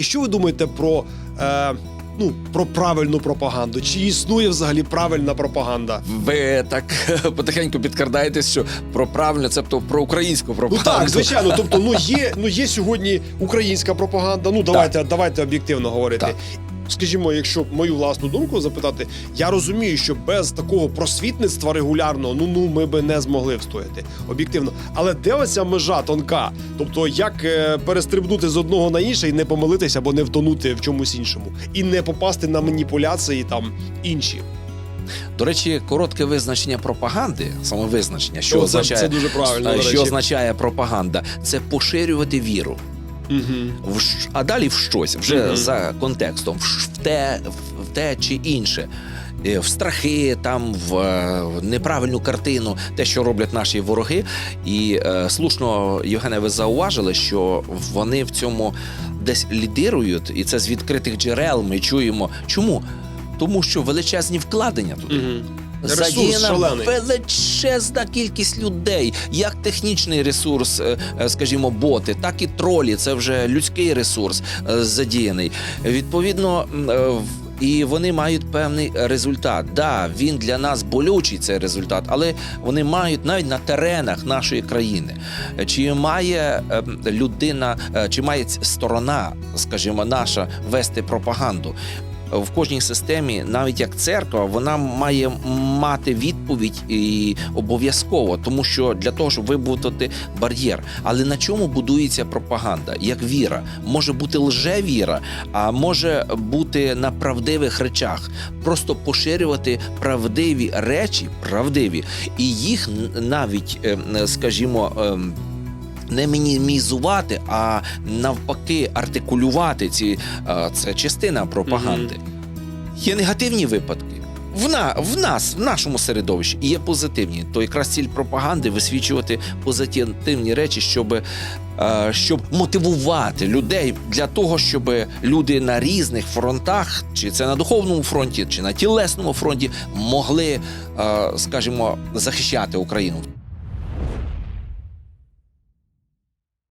І що ви думаєте про, е, ну, про правильну пропаганду? Чи існує взагалі правильна пропаганда? Ви так потихеньку підкрадаєтесь, що про правильну, цебто про українську Ну пропаганду. так, звичайно. Тобто, ну є, ну є сьогодні українська пропаганда. Ну давайте, давайте об'єктивно говорити. Так. Скажімо, якщо мою власну думку запитати, я розумію, що без такого просвітництва регулярного, ну ну ми би не змогли встояти об'єктивно. Але де оця межа тонка? Тобто, як е, перестрибнути з одного на інше і не помилитися або не втонути в чомусь іншому, і не попасти на маніпуляції там інші. До речі, коротке визначення пропаганди, саме визначення, що О, це- означає це дуже правильно, що означає пропаганда, це поширювати віру. Угу. в а далі в щось, вже Мгм. за контекстом, в те, в те чи інше. Е, В страхи, там в, е, в неправильну картину, те, що роблять наші вороги. І е, слушно, Євгене, ви зауважили, що вони в цьому десь лідирують, і це з відкритих джерел ми чуємо. Чому? Тому що величезні вкладення туди. Угу. Ресурс Задіяна шалений. величезна кількість людей, як технічний ресурс, е, е, скажімо, боти, так і тролі. Це вже людський ресурс е, задіяний. Відповідно. І вони мають певний результат. Да, він для нас болючий цей результат, але вони мають навіть на теренах нашої країни. Чи має людина, чи має сторона, скажімо, наша вести пропаганду? В кожній системі, навіть як церква, вона має мати відповідь і обов'язково, тому що для того, щоб вибудувати бар'єр. Але на чому будується пропаганда? Як віра? Може бути лжевіра, а може бути на правдивих речах. Просто поширювати правдиві речі, правдиві, і їх навіть, ем, скажімо. Не мінімізувати, а навпаки артикулювати ці е, це частина пропаганди. Є негативні випадки. В, на, в нас, в нашому середовищі, і є позитивні. То якраз ціль пропаганди висвічувати позитивні речі, щоб, е, щоб мотивувати людей для того, щоб люди на різних фронтах, чи це на духовному фронті, чи на тілесному фронті, могли, е, скажімо, захищати Україну.